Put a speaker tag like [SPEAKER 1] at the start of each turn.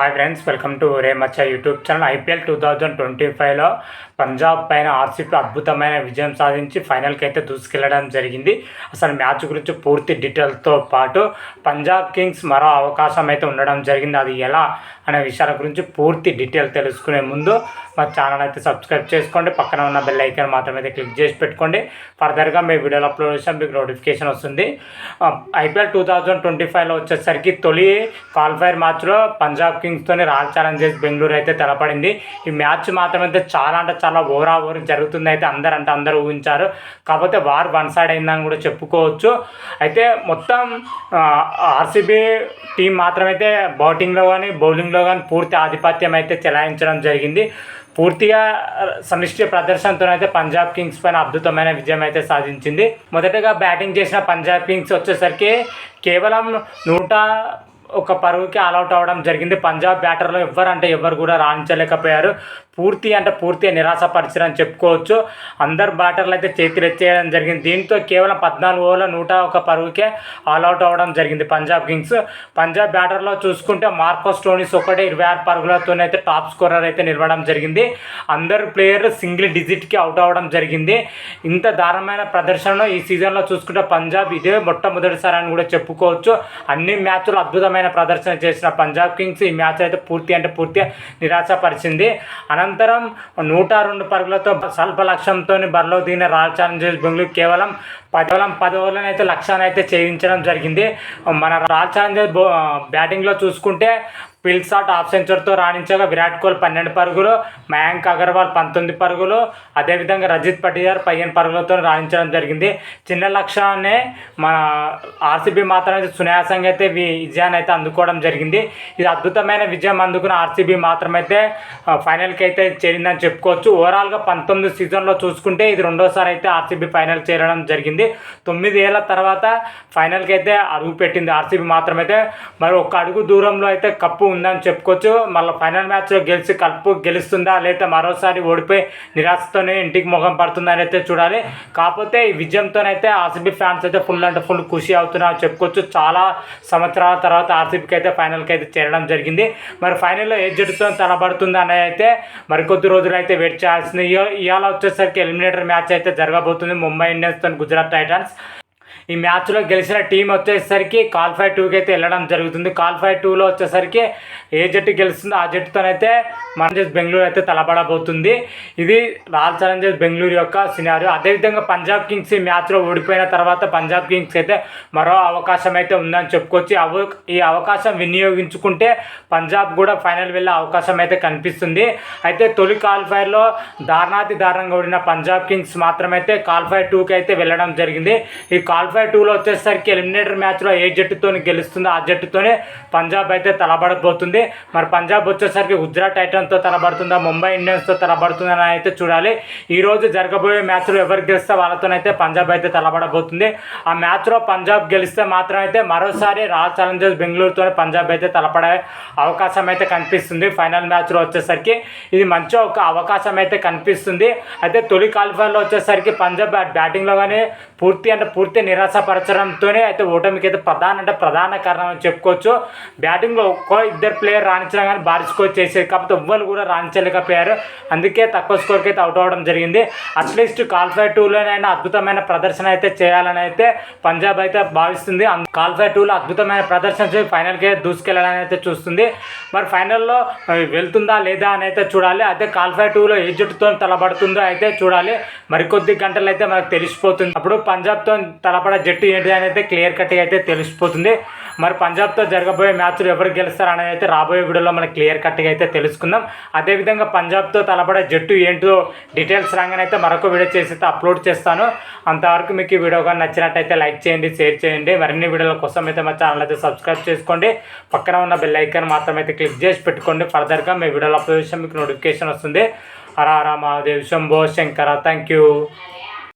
[SPEAKER 1] Hi friends welcome to రేమచ్చ YouTube channel IPL two thousand twenty ఫైవ్లో పంజాబ్ పైన RCP అద్భుతమైన విజయం సాధించి ఫైనల్కి అయితే దూసుకెళ్ళడం జరిగింది. అసలు మ్యాచ్ గురించి పూర్తి డీటెయిల్తో పాటు పంజాబ్ కింగ్స్ మరో అవకాశం అయితే ఉండడం జరిగింది. అది ఎలా అనే విషయాల గురించి పూర్తి డీటెయిల్ తెలుసుకునే ముందు మా ఛానల్ అయితే సబ్స్క్రైబ్ చేసుకోండి. పక్కన ఉన్న బెల్ ఐకాన్ మాత్రం అయితే క్లిక్ చేసి పెట్టుకోండి. ఫర్దర్గా మీ వీడియోలు అప్లోడ్ చేసాం మీకు నోటిఫికేషన్ వస్తుంది. ఐపీఎల్ టూ థౌజండ్ ట్వంటీ ఫైవ్లో వచ్చేసరికి తొలి క్వాలిఫైర్ మ్యాచ్లో పంజాబ్ కింగ్స్తోని రాయల్ ఛాలెంజర్స్ బెంగళూరు అయితే తెలపడింది ఈ మ్యాచ్ మాత్రం అయితే చాలా అంటే చాలా ఓవరా ఓవర్ జరుగుతుంది అయితే అందరు అంటే అందరూ ఊహించారు. కాకపోతే వార్ వన్ సైడ్ అయిందని కూడా చెప్పుకోవచ్చు. అయితే మొత్తం ఆర్సీబీ టీం మాత్రమైతే బౌటింగ్లో కానీ బౌలింగ్లో కానీ పూర్తి ఆధిపత్యం అయితే చెలాయించడం జరిగింది. పూర్తిగా సమిష్టి ప్రదర్శనతో అయితే పంజాబ్ కింగ్స్ పైన అద్భుతమైన విజయం అయితే సాధించింది. మొదటగా బ్యాటింగ్ చేసిన పంజాబ్ కింగ్స్ వచ్చేసరికి కేవలం నూట ఒక పరుగుకి ఆల్అవుట్ అవ్వడం జరిగింది. పంజాబ్ బ్యాటర్లో ఎవ్వరు అంటే ఎవరు కూడా రాణించలేకపోయారు. పూర్తి అంటే పూర్తిగా నిరాశపరిచారని చెప్పుకోవచ్చు. అందరు బ్యాటర్లు అయితే చేతులు జరిగింది. దీంతో కేవలం పద్నాలుగు ఓవర్ల నూట ఒక పరుగుకే ఆల్అవుట్ అవ్వడం జరిగింది పంజాబ్ కింగ్స్. పంజాబ్ బ్యాటర్లో చూసుకుంటే మార్కో స్టోనిస్ ఒకటే ఇరవై ఆరు పరుగులతోనైతే టాప్ స్కోరర్ అయితే నిలవడం జరిగింది. అందరు ప్లేయర్ సింగిల్ డిజిట్కి అవుట్ అవ్వడం జరిగింది. ఇంత దారుణమైన ప్రదర్శనలో ఈ సీజన్లో చూసుకుంటే పంజాబ్ ఇదే మొట్టమొదటిసారి అని కూడా చెప్పుకోవచ్చు. అన్ని మ్యాచ్లు అద్భుతమైన ప్రదర్శన చేసిన పంజాబ్ కింగ్స్ ఈ మ్యాచ్ అయితే పూర్తి అంటే పూర్తిగా నిరాశపరిచింది అనంతరం నూట రెండు పరుగులతో స్వల్ప లక్ష్యంతో బరిలో దిగిన రాయల్ ఛాలెంజర్స్ బెంగళూరు కేవలం కేవలం పది ఓవర్లనైతే లక్ష్యాన్ని అయితే ఛేదించడం జరిగింది. మన రాయల్ ఛాలెంజర్స్ బ్యాటింగ్లో చూసుకుంటే పిల్సాట్ హాఫ్ సెంచరీతో రాణించగా విరాట్ కోహ్లీ పన్నెండు పరుగులు మయాంక్ అగర్వాల్ పంతొమ్మిది పరుగులు అదేవిధంగా రజిత్ పటిదార్ పదిహేను పరుగులతో రాణించడం జరిగింది. చిన్న లక్ష్యాన్ని మన ఆర్సీబీ మాత్రమే సునాయాసంగా అయితే విజయాన్ని అయితే అందుకోవడం జరిగింది. ఇది అద్భుతమైన విజయం అందుకున్న ఆర్సీబీ మాత్రమైతే ఫైనల్కి అయితే చేరిందని చెప్పుకోవచ్చు. ఓవరాల్గా పంతొమ్మిది సీజన్లో చూసుకుంటే ఇది రెండోసారి అయితే ఆర్సీబీ ఫైనల్ చేరడం జరిగింది. తొమ్మిది ఏళ్ళ తర్వాత ఫైనల్కి అయితే అడుగు పెట్టింది ఆర్సీబీ మాత్రమైతే. మరి ఒక అడుగు దూరంలో అయితే కప్పు ఉందని చెప్పుకోవచ్చు. మళ్ళీ ఫైనల్ మ్యాచ్లో గెలిచి కప్పు గెలుస్తుందా లేదా మరోసారి ఓడిపోయి నిరాశతోనే ఇంటికి ముఖం పడుతుందని అయితే చూడాలి. కాకపోతే ఈ విజయంతోనైతే ఆర్సీబీ ఫ్యాన్స్ అయితే ఫుల్ అంటే ఫుల్ ఖుషి అవుతున్నారు చెప్పుకోవచ్చు. చాలా సంవత్సరాల తర్వాత ఆర్సీబీకి అయితే ఫైనల్కి అయితే చేరడం జరిగింది. మరి ఫైనల్లో ఏ జట్టుతో తలబడుతుంది అనేది అయితే మరికొద్ది రోజులు అయితే వెయిట్ చేయాల్సింది. ఇవాళ వచ్చేసరికి ఎలిమినేటర్ మ్యాచ్ అయితే జరగబోతుంది. ముంబై ఇండియన్స్తో గుజరాత్ టైటన్స్. ఈ మ్యాచ్లో గెలిచిన టీం వచ్చేసరికి కాల్ఫై టూకి అయితే వెళ్ళడం జరుగుతుంది. కాల్ఫై టూలో వచ్చేసరికి ఏ జట్టు గెలుస్తుందో ఆ జట్టుతోనైతే మన బెంగళూరు అయితే తలబడబోతుంది. ఇది రాయల్ ఛాలెంజర్స్ బెంగళూరు యొక్క సినారియో. అదేవిధంగా పంజాబ్ కింగ్స్ ఈ మ్యాచ్లో ఓడిపోయిన తర్వాత పంజాబ్ కింగ్స్ అయితే మరో అవకాశం అయితే ఉందని చెప్పుకోవచ్చు. అవ ఈ అవకాశం వినియోగించుకుంటే పంజాబ్ కూడా ఫైనల్ వెళ్ళే అవకాశం అయితే కనిపిస్తుంది. అయితే తొలి కాల్ఫైర్లో దారుణాతి దారుణంగా ఓడిన పంజాబ్ కింగ్స్ మాత్రమైతే కాల్ఫై టూకి అయితే వెళ్ళడం జరిగింది. ఈ కాల్ఫై టూలో వచ్చేసరికి ఎలిమినేటర్ మ్యాచ్లో ఏ జట్టుతో గెలుస్తుందో ఆ జట్టుతోనే పంజాబ్ అయితే తలబడబోతుంది. మరి పంజాబ్ వచ్చేసరికి గుజరాత్ టైటన్తో తలబడుతుందా? ముంబై ఇండియన్స్తో తలబడుతుందా అని అయితే చూడాలి. ఈరోజు జరగబోయే మ్యాచ్లో ఎవరు గెలిస్తే వాళ్ళతోనైతే పంజాబ్ అయితే తలబడబోతుంది. ఆ మ్యాచ్లో పంజాబ్ గెలిస్తే మాత్రం అయితే మరోసారి రాయల్ ఛాలెంజర్స్ బెంగళూరుతో పంజాబ్ అయితే తలపడే అవకాశం అయితే కనిపిస్తుంది. ఫైనల్ మ్యాచ్లో వచ్చేసరికి ఇది మంచి ఒక అవకాశం అయితే కనిపిస్తుంది. అయితే తొలి క్వాలిఫైర్లో వచ్చేసరికి పంజాబ్ బ్యాటింగ్లో కానీ పూర్తి అంటే పూర్తి నిరాశపరచడంతోనే అయితే ఓటమికి అయితే ప్రధాన అంటే ప్రధాన కారణం అని చెప్పుకోవచ్చు. బ్యాటింగ్లో ఒక్కో ఇద్దరు ప్లేయర్ రాణించడం కానీ భారీ స్కోర్ చేసేది కాకపోతే ఎవ్వరు కూడా రాణించలేకపోయారు. అందుకే తక్కువ స్కోర్కి అయితే అవుట్ అవ్వడం జరిగింది. అట్లీస్ట్ కాల్ఫై టూలోనైనా అద్భుతమైన ప్రదర్శన అయితే చేయాలని అయితే పంజాబ్ అయితే భావిస్తుంది. కాల్ఫై టూలో అద్భుతమైన ప్రదర్శన చేసి ఫైనల్కి దూసుకెళ్ళాలని అయితే చూస్తుంది. మరి ఫైనల్లో వెళ్తుందా లేదా అని అయితే చూడాలి. అయితే కాల్ఫై టూలో ఏ జట్టుతో తలబడుతుందో అయితే చూడాలి. మరికొద్ది గంటలు అయితే మనకు తెలిసిపోతుంది. అప్పుడు పంజాబ్తో తలపడే జట్టు ఏంటి అని అయితే క్లియర్ కట్గా అయితే తెలిసిపోతుంది. మరి పంజాబ్తో జరగబోయే మ్యాచ్లు ఎవరు గెలుస్తారు అనేది అయితే రాబోయే వీడియోలో మనకి క్లియర్ కట్గా అయితే తెలుసుకుందాం. అదేవిధంగా పంజాబ్తో తలపడే జట్టు ఏంటో డీటెయిల్స్ రాగానే అయితే మరొక వీడియో చేసి అయితే అప్లోడ్ చేస్తాను. అంతవరకు మీకు ఈ వీడియో కానీ నచ్చినట్టయితే లైక్ చేయండి షేర్ చేయండి. మరిన్ని వీడియోల కోసం అయితే మా ఛానల్ అయితే సబ్స్క్రైబ్ చేసుకోండి. పక్కన ఉన్న బెల్ ఐకాన్ మాత్రం అయితే క్లిక్ చేసి పెట్టుకోండి. ఫర్దర్గా మీ వీడియోలో అప్లోడ్ మీకు నోటిఫికేషన్ వస్తుంది. హర మహాదేవ్ శంభో శంకర. Thank you.